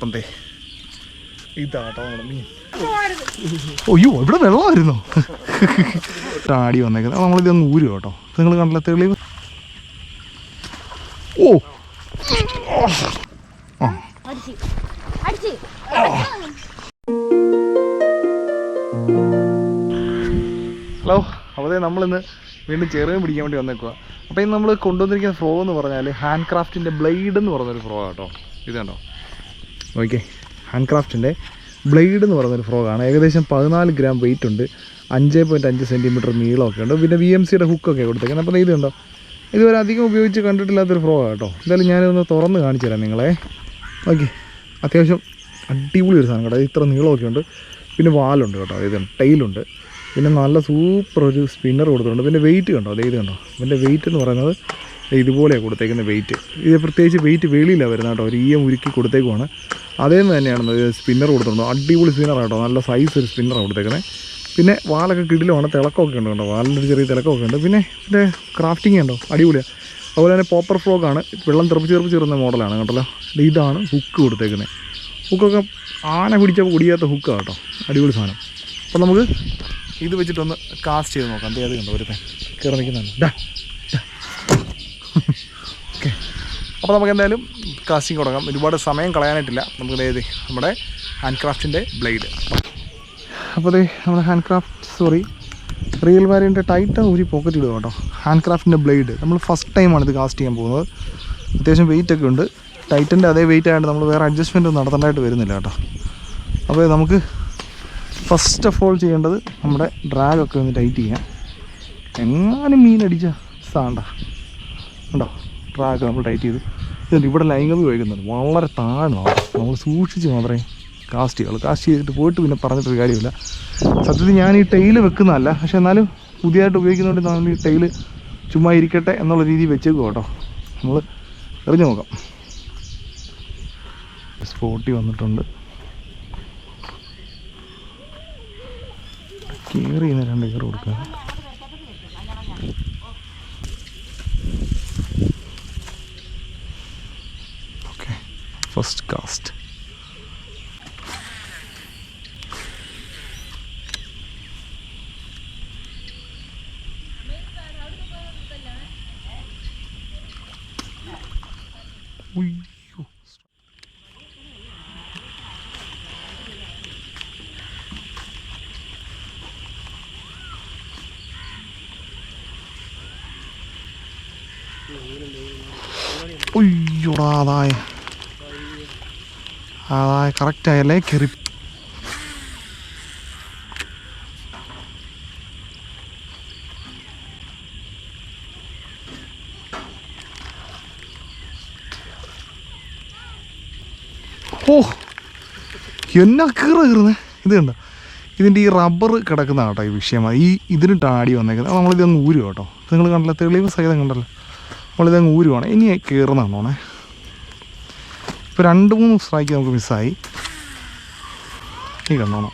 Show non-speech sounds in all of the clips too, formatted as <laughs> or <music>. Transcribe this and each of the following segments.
അപ്പം തേ ഇതാട്ടോ മീൻ. അയ്യോ ഇവിടെ വെള്ളമായിരുന്നു. ആടി വന്നേക്കുന്നത്. നമ്മളിത് ഒന്ന് ഊരും കേട്ടോ. നിങ്ങൾ കണ്ടില്ല തെളിവ്? ഓ! ആ. ഹലോ അപ്പോൾ നമ്മളിന്ന് വീണ്ടും ചെറിയ പിടിക്കാൻ വേണ്ടി വന്നേക്കുക അപ്പോൾ ഇന്ന് നമ്മൾ കൊണ്ടുവന്നിരിക്കുന്ന ഫ്രോ എന്ന് പറഞ്ഞാൽ ഹാൻഡ് ക്രാഫ്റ്റിന്റെ ബ്ലേഡ് എന്ന് പറഞ്ഞൊരു ഫ്രോ കേട്ടോ. ഇത് കണ്ടോ? ഓക്കെ ഹാൻഡ് ക്രാഫ്റ്റിന്റെ ബ്ലേഡ് എന്ന് പറയുന്നൊരു ഫ്രോഗാണ് ഏകദേശം പതിനാല് ഗ്രാം വെയിറ്റ് ഉണ്ട്. അഞ്ച് പോയിന്റ് അഞ്ച് സെന്റിമീറ്റർ നീളമൊക്കെ ഉണ്ട്. പിന്നെ വി എം സിയുടെ ഹുക്കൊക്കെ കൊടുത്തേക്കുന്നത്. അപ്പോൾ ഇത് കണ്ടോ ഇതുവരെ അധികം ഉപയോഗിച്ച് കണ്ടിട്ടില്ലാത്തൊരു ഫ്രോഗാണ് കേട്ടോ എന്തായാലും ഞാനിതൊന്ന് തുറന്ന് കാണിച്ചു തരാം നിങ്ങളെ. ഓക്കെ അത്യാവശ്യം അടിപൊളി ഒരു സാധനം കേട്ടോ. ഇത് ഇത്ര നീളമൊക്കെ ഉണ്ട്. പിന്നെ വാലുണ്ട് കേട്ടോ. ഇത് ടൈലുണ്ട് പിന്നെ നല്ല സൂപ്പർ ഒരു സ്പിന്നർ കൊടുത്തിട്ടുണ്ട്. പിന്നെ വെയിറ്റ് കണ്ടോ? അതെ ഇത് കണ്ടോ? ഇതിന്റെ വെയിറ്റ് എന്ന് പറയുന്നത് ഇതുപോലെയാണ് കൊടുത്തേക്കുന്നത് വെയിറ്റ് ഇത് പ്രത്യേകിച്ച് വെയിറ്റ് വെളിയിലാണ് വരുന്നത് കേട്ടോ. ഒരു ഈയം ഉരുക്കി കൊടുത്തേക്കുവാണ്. അതേന്ന് തന്നെയാണ് സ്പിന്നർ കൊടുത്തിട്ടുണ്ടോ. അടിപൊളി സ്പിന്നർ കേട്ടോ നല്ല സൈസ് ഒരു സ്പിന്നറാണ് കൊടുത്തേക്കുന്നത് പിന്നെ വാലൊക്കെ കിടിലുമാണ്. തിളക്കമൊക്കെ ഉണ്ട് കേട്ടോ. വാലിന്റെ ഒരു ചെറിയ തിളക്കമൊക്കെ ഉണ്ട്. പിന്നെ ഇതിന്റെ ക്രാഫ്റ്റിംഗ് ഉണ്ടോ? അടിപൊളിയാണ് അതുപോലെ തന്നെ പോപ്പർ ഫ്രോഗ് ആണ്. വെള്ളം തെറിപ്പിച്ച് തെറിപ്പിച്ച് വരുന്ന മോഡലാണ് കേട്ടല്ലോ. ഇതാണ് ഹുക്ക് കൊടുത്തേക്കുന്നത് ഹുക്കൊക്കെ ആന പിടിച്ചപ്പോൾ കുടിയാത്ത ഹുക്കാണ് കേട്ടോ. അടിപൊളി സാധനം. അപ്പോൾ നമുക്ക് ഇത് വെച്ചിട്ടൊന്ന് കാസ്റ്റ് ചെയ്ത് നോക്കാം. അതേ അത് കണ്ടോ? ഒരു കയറി നിൽക്കുന്നുണ്ട്. ഡാ ഓക്കെ അപ്പോൾ നമുക്ക് എന്തായാലും കാസ്റ്റിംഗ് തുടങ്ങാം. ഒരുപാട് സമയം കളയാനായിട്ടില്ല. നമുക്ക് ദേ നമ്മുടെ ഹാൻഡ് ക്രാഫ്റ്റിന്റെ ബ്ലേഡ് അപ്പോൾ ദേ നമ്മുടെ ഹാൻഡ് ക്രാഫ്റ്റ് സോറി റിയൽ വാരിന്റെ ടൈറ്റ് ഊരി പോക്കറ്റ് ഇടുക കേട്ടോ. ഹാൻഡ് ക്രാഫ്റ്റിന്റെ ബ്ലേഡ് നമ്മൾ ഫസ്റ്റ് ടൈമാണ് ഇത് കാസ്റ്റ് ചെയ്യാൻ പോകുന്നത്. അത്യാവശ്യം വെയിറ്റ് ഒക്കെ ഉണ്ട്. ടൈറ്റന്റെ അതേ വെയിറ്റ് ആയതുകൊണ്ട് നമ്മൾ വേറെ അഡ്ജസ്റ്റ്മെന്റ് ഒന്നും നടത്തേണ്ടതായിട്ട് വരുന്നില്ല കേട്ടോ. അപ്പോൾ നമുക്ക് ഫസ്റ്റ് ഓഫ് ഓൾ ചെയ്യേണ്ടത് നമ്മുടെ ഡ്രാഗൊക്കെ ഒന്ന് ടൈറ്റ് ചെയ്യാം. എങ്ങാനും മീൻ അടിച്ച സാണ്ട ഉണ്ടോ? ഡ്രാഗ് നമ്മൾ ടൈറ്റ് ചെയ്തു. ഇതുണ്ട് ഇവിടെ ലൈംഗിക ഉപയോഗിക്കുന്നുണ്ട് വളരെ താഴ്ന്നതാണ് നമ്മൾ സൂക്ഷിച്ച് മാത്രമേ കാസ്റ്റ് ചെയ്യുള്ളൂ കാസ്റ്റ് ചെയ്തിട്ട് പോയിട്ട് പിന്നെ പറഞ്ഞിട്ടൊരു കാര്യമില്ല. സത്യത്തിൽ ഞാൻ ഈ ടൈൽ വെക്കുന്നതല്ല. പക്ഷെ എന്നാലും പുതിയതായിട്ട് ഉപയോഗിക്കുന്നതുകൊണ്ട് നമ്മൾ ഈ ടൈൽ ചുമ്മാ ഇരിക്കട്ടെ എന്നുള്ള രീതിയിൽ വെച്ചേക്കും കേട്ടോ. നമ്മൾ എറിഞ്ഞു നോക്കാം. സ്പോട്ടി വന്നിട്ടുണ്ട്. കയറി ഇന്ന് രണ്ട് കയറി കൊടുക്കുക ഫസ്റ്റ് കാസ്റ്റ് ഉയ്യോ ഉയ്യോടാ അതായ അതായ കറക്റ്റ് ആയല്ലേ? കയറി ഓ എന്നാ കീറ കീറുന്നേ? ഇത് കണ്ടോ? ഇതിന്റെ ഈ റബ്ബർ കിടക്കുന്ന കേട്ടോ ഈ വിഷയമാണ് ഈ ഇതിനിട്ടാണ് അടി വന്നേക്കുന്നത്. നമ്മളിതങ്ങ് ഊരു കേട്ടോ. നിങ്ങൾ കണ്ടല്ലോ തെളിവ് സഹിതം കണ്ടല്ലോ. നമ്മളിതങ്ങ് ഊരുവാണ്. ഇനി കയറുന്നതാണോണേ ഇപ്പോൾ രണ്ട് മൂന്ന് സ്ട്രൈക്ക് നമുക്ക് മിസ്സായി ഈ കണ്ടോണം.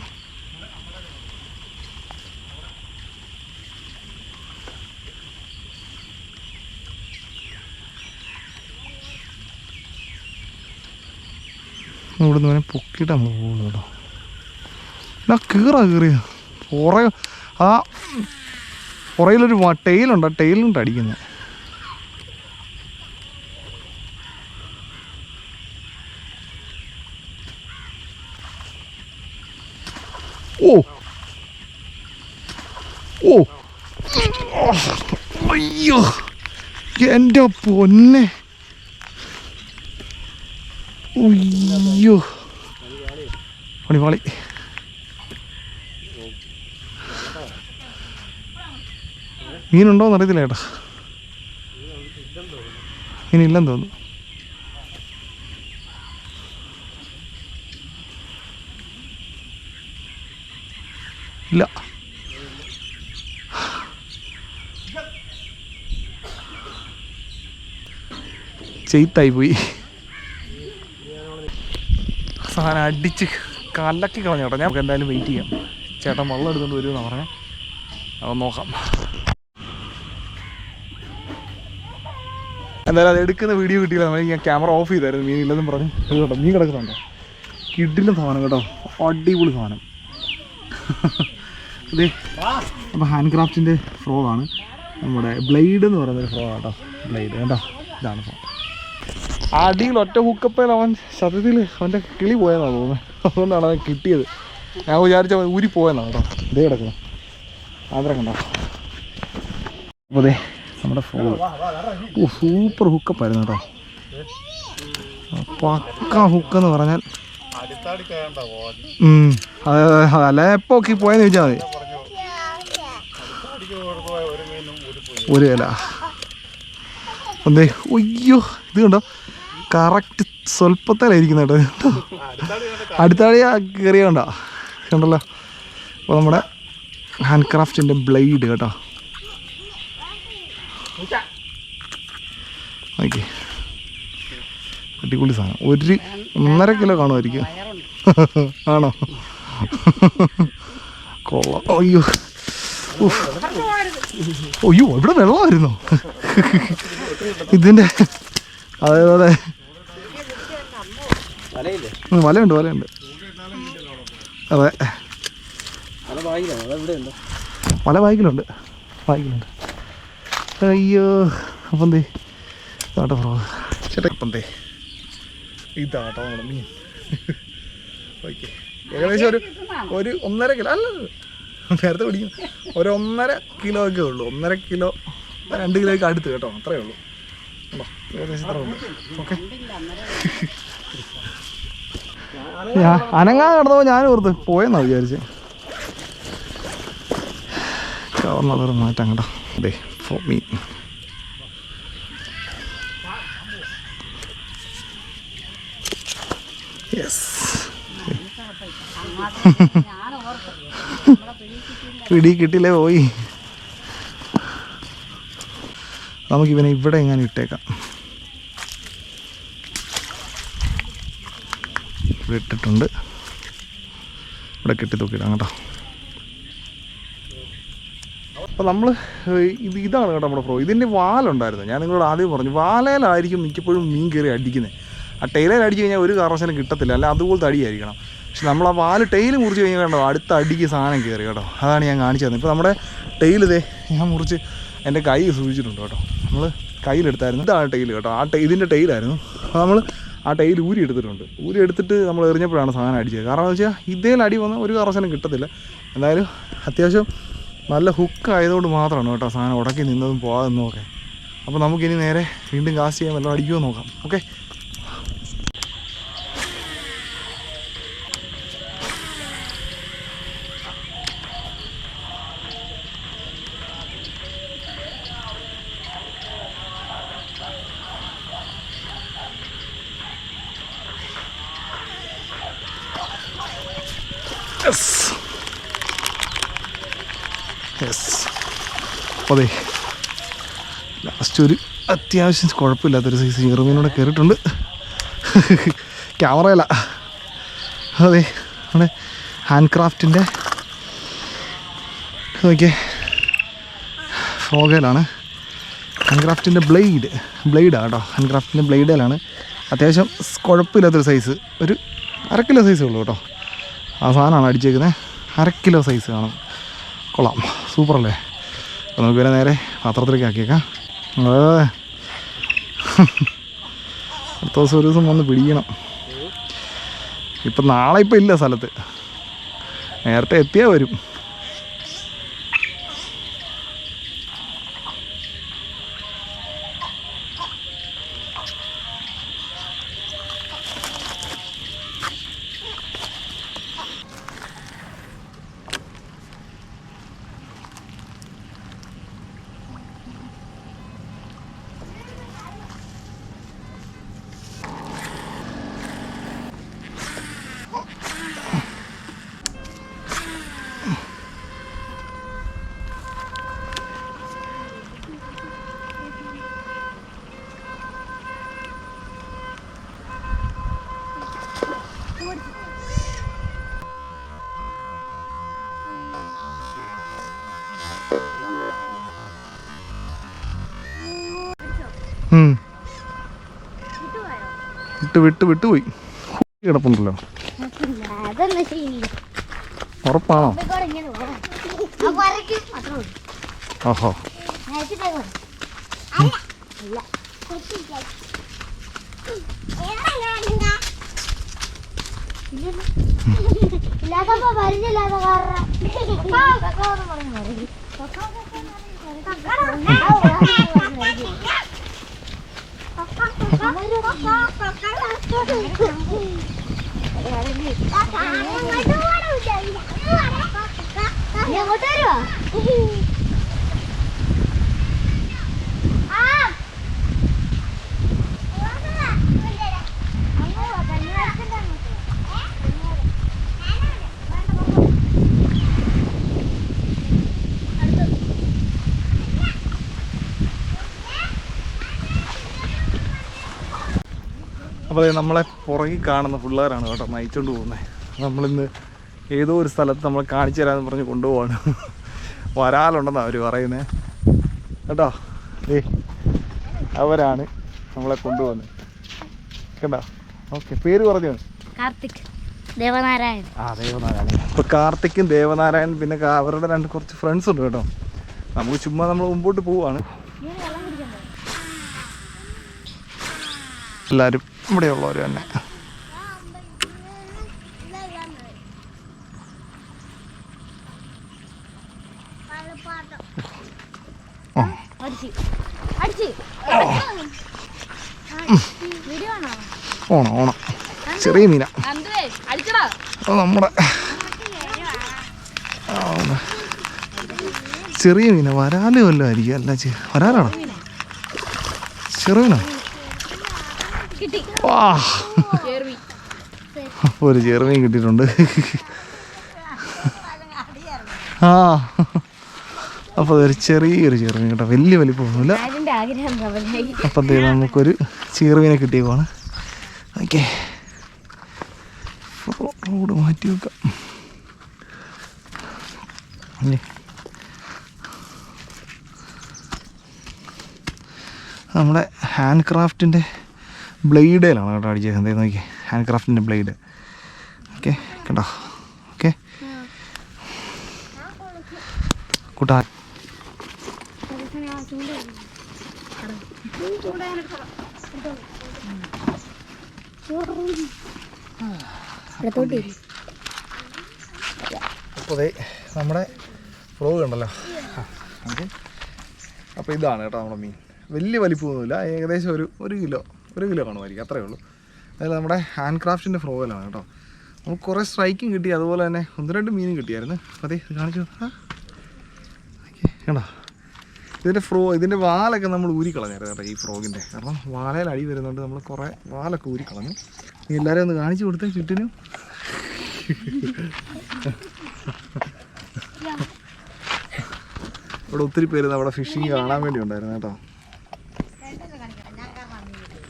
ഇവിടെ നിന്ന് പൊക്കിയിട്ട് നമ്മൾ പോകുന്നു കേട്ടോ എന്നാ കീറ. കീറിയ പുറ ആ പുറയിലൊരു ടൈലുണ്ട് ആ ടെയിലുണ്ട് അടിക്കുന്നത് ഓ ഓ അയ്യോ എന്റെ പൊന്നെ. അയ്യോ പണിപാളി മീനുണ്ടോന്ന് അറിയത്തില്ല ചേട്ടാ മീനില്ലെന്ന് തോന്നുന്നു. ഇല്ല. ചെയ്ത്തായി പോയി സാധനം അടിച്ച് കലക്കി കളഞ്ഞു കേട്ടോ. ഞാൻ എന്തായാലും വെയിറ്റ് ചെയ്യാം. ചേട്ടൻ വെള്ളം എടുത്തുകൊണ്ട് വരുമെന്ന് പറഞ്ഞേ. അത് നോക്കാം. എന്തായാലും അത് എടുക്കുന്ന വീഡിയോ കിട്ടിയില്ല. നമ്മൾ ഞാൻ ക്യാമറ ഓഫ് ചെയ്തായിരുന്നു. മീൻ ഇല്ലെന്നും പറഞ്ഞു. ഇത് കേട്ടോ മീൻ കിടക്കുന്നുണ്ടോ. കിഡിലും സാധനം കേട്ടോ. അടിപൊളി സാധനം. അതെ അപ്പോൾ ഹാൻഡ് ക്രാഫ്റ്റിന്റെ ഫ്രോ ആണ്. നമ്മുടെ ബ്ലേഡ് എന്ന് പറയുന്നൊരു ഫ്രോ കേട്ടോ. ബ്ലേഡ് കേട്ടോ ഇതാണ് ഫ്രോ അടിയിൽ ഒറ്റ ഹുക്കപ്പയിൽ അവൻ ശതത്തിൽ അവന്റെ കിളി പോയെന്നാണ് തോന്നുന്നത് അതുകൊണ്ടാണ് അവൻ കിട്ടിയത്. ഞാൻ വിചാരിച്ച ഊരി പോയെന്നാണ് കേട്ടോ. ഇതേ കിടക്കുന്നു. ആദരം കണ്ടോ? അപ്പോൾ അതെ നമ്മുടെ ഫോൺ ഓ സൂപ്പർ ഹുക്കപ്പായിരുന്നു കേട്ടോ. പക്ക ഹുക്ക് എന്ന് പറഞ്ഞാൽ അതെ അതെ അല്ല എപ്പോ ഒക്കെ പോയെന്ന് ചോദിച്ചാൽ മതി. ഒരു വില. അതെ അയ്യോ ഇത് കണ്ടോ? കറക്റ്റ് സ്വല്പത്തിലായിരിക്കുന്ന കേട്ടോ. കണ്ടോ അടുത്താടി കയറിയ കണ്ടോ കണ്ടല്ലോ. അപ്പോൾ നമ്മുടെ ഹാൻഡ് ക്രാഫ്റ്റിന്റെ ബ്ലേഡ് കേട്ടോ. ഓക്കെ അടിപൊളി സാധനം. ഒരു ഒന്നര കിലോ കാണുമായിരിക്കും. ആണോ? കൊള്ളാം. അയ്യോ. അയ്യോ ഇവിടെ വെള്ളമായിരുന്നോ? ഇതിന്റെ അതെ അതെ വലയുണ്ട്. വലയുണ്ട് അതെ. വല വായിക്കലുണ്ട്. വായിക്കലുണ്ട്. അയ്യോ അപ്പം തേ ഇതാട്ടോ ഫ്രോ ചേട്ടാ അപ്പം തേ ഇതാട്ടോ നമ്മുടെ മീൻ. ഓക്കെ. ഏകദേശം ഒരു ഒരു ഒന്നര കിലോ അല്ല നേരത്തെ പിടിക്കും. ഒരു ഒന്നര കിലോ ഒക്കെ ഉള്ളൂ. ഒന്നര കിലോ രണ്ട് കിലോയ്ക്ക് അടുത്ത് കേട്ടോ അത്രേ ഉള്ളൂ? ഏകദേശം ഇത്ര ഓക്കെ. ഞാൻ അനങ്ങാൻ കിടന്നപ്പോൾ ഞാൻ ഓർത്ത് പോയെന്നാ വിചാരിച്ച്. കവർന്നത് മാറ്റാം കേട്ടോ അതെ ഫോർ മീൻ യെസ് <laughs> പിടി കിട്ടില്ലേ പോയി. നമുക്ക് ഇവനെ ഇവിടെ എങ്ങനെ ഇട്ടേക്കാം. ഇട്ടിട്ടുണ്ട്. ഇവിടെ കെട്ടി തൂക്കിയിടാം കേട്ടോ. അപ്പോൾ നമ്മൾ ഇത് ഇതാണ് കേട്ടോ നമ്മുടെ പ്രോ ഇതിന്റെ വാലുണ്ടായിരുന്നു. ഞാൻ നിങ്ങളോട് ആദ്യം പറഞ്ഞു വാലയിലായിരിക്കും മിക്കപ്പോഴും മീൻ കയറി അടിക്കുന്നത് ആ ടൈലയിൽ അടിച്ചു കഴിഞ്ഞാൽ ഒരു കാരണവശാലും കിട്ടത്തില്ല. അല്ല അതുപോലത്തെ അടിയായിരിക്കണം. പക്ഷെ നമ്മൾ ആ വാൽ ടൈൽ മുറിച്ച് കഴിഞ്ഞാൽ കേട്ടോ അടുത്ത അടിക്ക് സാധനം കയറി കേട്ടോ. അതാണ് ഞാൻ കാണിച്ചു തന്നത്. ഇപ്പോൾ നമ്മുടെ ടൈൽ ഇതേ ഞാൻ മുറിച്ച് എന്റെ കൈ സൂചിച്ചിട്ടുണ്ട് കേട്ടോ. നമ്മൾ കയ്യിലെടുത്തായിരുന്നു. ഇതാണ് ടൈൽ കേട്ടോ. ആ ടൈ ഇതിന്റെ ടൈലായിരുന്നു നമ്മൾ ആ ടൈൽ ഊരി എടുത്തിട്ടുണ്ട്. ഊരി എടുത്തിട്ട് നമ്മൾ എറിഞ്ഞപ്പോഴാണ് സാധനം അടിച്ചത്. കാരണം എന്ന് വെച്ചാൽ ഇതേൽ അടി വന്നാൽ ഒരു കറസനം കിട്ടത്തില്ല. എന്തായാലും അത്യാവശ്യം നല്ല ഹുക്ക് ആയതുകൊണ്ട് മാത്രമാണ് കേട്ടോ സാധനം ഉടക്കി നിന്നതും പോകാതെന്നും ഒക്കെ അപ്പോൾ നമുക്കിനി നേരെ വീണ്ടും കാസ്റ്റ് ചെയ്യാൻ വല്ലതും അടിക്കുമോ നോക്കാം. ഓക്കെ യെസ് യെസ് അതെ. ലാസ്റ്റ് ഒരു അത്യാവശ്യം കുഴപ്പമില്ലാത്തൊരു സൈസ് ചെറുമീനോടെ കയറിയിട്ടുണ്ട് ക്യാമറയല്ല അതെ നമ്മുടെ ഹാൻഡ് ക്രാഫ്റ്റിന്റെ നോക്കിയേ ഫ്രോഗയിലാണ് ഹാൻഡ് ക്രാഫ്റ്റിന്റെ ബ്ലേഡ് ബ്ലേഡാണ് കേട്ടോ. ഹാൻഡ് ക്രാഫ്റ്റിന്റെ ബ്ലേഡിലാണ് അത്യാവശ്യം കുഴപ്പമില്ലാത്തൊരു സൈസ് ഒരു അര കിലോ സൈസേ ഉള്ളൂ കേട്ടോ. ആ സാധനമാണ് അടിച്ചേക്കുന്നത് അര കിലോ സൈസ് കാണും. കൊള്ളാം. സൂപ്പറല്ലേ അപ്പോൾ നമുക്ക് ഇവരെ നേരെ പാത്രത്തിലേക്ക് ആക്കിയേക്കാം. അടുത്ത ദിവസം ഒരു ദിവസം വന്ന് പിടിക്കണം. ഇപ്പം നാളെ ഇപ്പം ഇല്ല സ്ഥലത്ത്. നേരത്തെ എത്തിയാൽ വരും. വിട്ട് വിട്ട് വിട്ട് പോയി. കിടപ്പുണ്ടല്ലോ. ഉറപ്പാണോ? ഓഹോ. ഇല്ലാത്തപ്പോ പരിചയമില്ലാത്ത കാരണം. അപ്പോൾ നമ്മളെ പുറകിൽ കാണുന്ന പിള്ളേരാണ് കേട്ടോ നയിച്ചുകൊണ്ട് പോകുന്നത് നമ്മളിന്ന് ഏതോ ഒരു സ്ഥലത്ത് നമ്മൾ കാണിച്ചു തരാമെന്ന് പറഞ്ഞ് കൊണ്ടുപോവാണ്. വരാലുണ്ടെന്നാണ് അവർ പറയുന്നത് കേട്ടോ? ഏ അവരാണ് നമ്മളെ കൊണ്ടുപോകുന്നത് കേട്ടോ ഓക്കെ പേര് പറഞ്ഞു? കാർത്തിക് ദേവനാരായണൻ. ആ ദേവനാരായണൻ. ഇപ്പോൾ കാർത്തിക്കും ദേവനാരായണൻ പിന്നെ അവരുടെ രണ്ട് കുറച്ച് ഫ്രണ്ട്സ് ഉണ്ട് കേട്ടോ. നമുക്ക് ചുമ്മാ നമ്മൾ മുമ്പോട്ട് പോവാണ്. എല്ലാവരും ഇവിടെയുള്ളവർ തന്നെ. ആ. അടിച്ച്. അടിച്ച്. വീഡിയോ ആണോ ഓണം ഓണം. ചെറിയ മീന. അത് നമ്മുടെ ചെറിയ മീന. വരാലും വല്ലതും ആയിരിക്കും. അല്ല ചെ- വരാലാണോ? ചെറിയ മീനോ. കിട്ടി വാ ഒരു ചെറുമീൻ കിട്ടിയിട്ടുണ്ട്. ആ. അപ്പോൾ ഒരു ചെറിയൊരു ചെറുമീൻ കേട്ടോ. വലിയ വലിപ്പമൊന്നുമില്ല. അപ്പം ദേ നമുക്കൊരു ചെറുമീനെ കിട്ടിയേക്കുവാണ്. ഓക്കെ. റോഡ് മാറ്റി വെക്കാം. നമ്മുടെ ഹാൻഡ് ക്രാഫ്റ്റിന്റെ ബ്ലേഡേലാണ് കേട്ടോ അടിച്ചത് എന്തേ നോക്കി ഹാൻഡ് ക്രാഫ്റ്റിന്റെ ബ്ലേഡ്. ഓക്കെ കേട്ടോ ഓക്കെ. കൂട്ടാ. അപ്പോൾ നമ്മുടെ ഫ്രോഗ് ഉണ്ടല്ലോ അപ്പോൾ ഇതാണ് കേട്ടോ നമ്മുടെ മീൻ. വലിയ വലിപ്പമൊന്നുമില്ല ഏകദേശം ഒരു ഒരു കിലോ. ഒരു കിലോ കാണുമായിരിക്കും അത്രേ ഉള്ളൂ. അതായത് നമ്മുടെ ഹാൻഡ് ക്രാഫ്റ്റിന്റെ ഫ്രോഗലാണ് കേട്ടോ. നമുക്ക് കുറേ സ്ട്രൈക്കും കിട്ടി അതുപോലെ തന്നെ ഒന്ന് രണ്ട് മീനും കിട്ടിയായിരുന്നു. അതെ ഇത് കാണിച്ചു കേട്ടോ ഇതിന്റെ ഫ്രോ ഇതിന്റെ വാലൊക്കെ നമ്മൾ ഊരി കേട്ടോ ഈ ഫ്രോഗിന്റെ കാരണം വാലയിൽ അടി വരുന്നുണ്ട് നമ്മൾ കുറേ വാലൊക്കെ ഊരി കളഞ്ഞു. നീ എല്ലാവരെയും ഒന്ന് കാണിച്ചു കൊടുത്തേ ചുറ്റിനും ഇവിടെ ഒത്തിരി പേര് നമ്മുടെ ഫിഷിങ് കാണാൻ വേണ്ടി ഉണ്ടായിരുന്നു കേട്ടോ ആ അതാ, അതാ, അതാ, അമ്മയൊന്ന് കാണിച്ചേരെ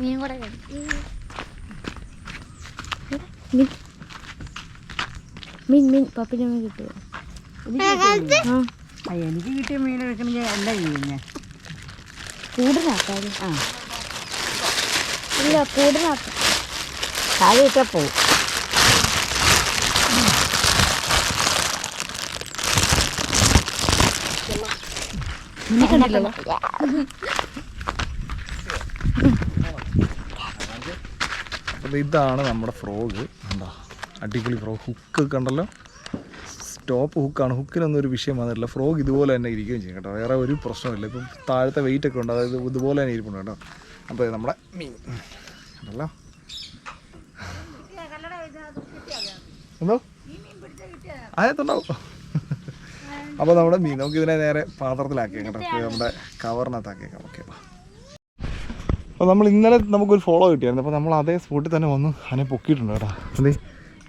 മീൻ കൂടെ മീൻ മീൻ പപ്പിന് മീൻ കിട്ടുമോ ആ, എനിക്ക് കിട്ടിയ മീൻ എടുക്കണമെങ്കിൽ അല്ല ചെയ്യുന്നത് കൂടുതലാക്കാതെ. ആ. ഇല്ല കൂടുതലാക്കാം. താഴെ ഇട്ടാൽ പോവും കണ്ടില്ലല്ലോ അപ്പോൾ ഇതാണ് നമ്മുടെ ഫ്രോഗ്. എന്താ അടിപൊളി ഫ്രോഗ്. ഹുക്ക് കണ്ടല്ലോ സ്റ്റോപ്പ് ഹുക്കാണ് ഹുക്കിനൊന്നും ഒരു വിഷയം വന്നിട്ടില്ല. ഫ്രോഗ് ഇതുപോലെ തന്നെ ഇരിക്കുകയും ചെയ്യും കേട്ടോ. വേറെ ഒരു പ്രശ്നമില്ല ഇപ്പം താഴത്തെ വെയിറ്റ് ഒക്കെ ഉണ്ട്. അതായത് ഇതുപോലെ തന്നെ ഇരിപ്പുണ്ട് കേട്ടോ. അപ്പോൾ നമ്മുടെ മീൻ. കണ്ടല്ലോ എന്തോ? അതെത്തുണ്ടാവും അപ്പോൾ നമ്മുടെ മീൻ നമുക്ക് ഇതിനെ നേരെ പാത്രത്തിലാക്കിയേക്കാം കേട്ടോ. നമ്മുടെ കവറിനകത്താക്കിയേക്കാം. ഓക്കെ അപ്പോൾ നമ്മൾ ഇന്നലെ നമുക്കൊരു ഫോളോ കിട്ടിയായിരുന്നു. അപ്പോൾ നമ്മൾ അതേ സ്പോട്ടിൽ തന്നെ വന്ന് അതിനെ പൊക്കിയിട്ടുണ്ട് കേട്ടോ. അതെ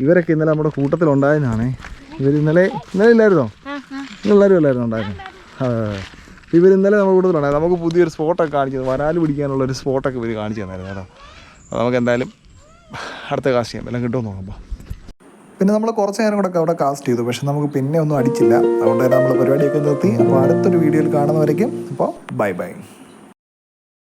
ഇവരൊക്കെ ഇന്നലെ നമ്മുടെ കൂട്ടത്തിലുണ്ടായതാണേ ഇവർ ഇന്നലെ ഇന്നലെ ഇല്ലായിരുന്നോ? ഇന്നെല്ലാവരും അല്ലായിരുന്നു ഉണ്ടായിരുന്നു ഇവർ ഇന്നലെ നമ്മുടെ കൂട്ടത്തിലുണ്ടായിരുന്നു നമുക്ക് പുതിയൊരു സ്പോട്ടൊക്കെ കാണിച്ചത് വരാൽ പിടിക്കാനുള്ള ഒരു സ്പോട്ടൊക്കെ ഇവർ കാണിച്ചു തന്നായിരുന്നു കേട്ടോ. അപ്പോൾ നമുക്ക് എന്തായാലും അടുത്ത കാശ് ചെയ്യാം. എല്ലാം കിട്ടുമെന്ന് നോക്കുമ്പോൾ പിന്നെ നമ്മൾ കുറച്ച് നേരം കൂടെ അവിടെ കാസ്റ്റ് ചെയ്തു. പക്ഷെ നമുക്ക് പിന്നെ ഒന്നും അടിച്ചില്ല. അതുകൊണ്ട് തന്നെ നമ്മൾ പരിപാടിയൊക്കെ നിർത്തി. അപ്പോൾ അടുത്തൊരു വീഡിയോയിൽ കാണുന്നവരേക്കും അപ്പോൾ ബൈ ബൈ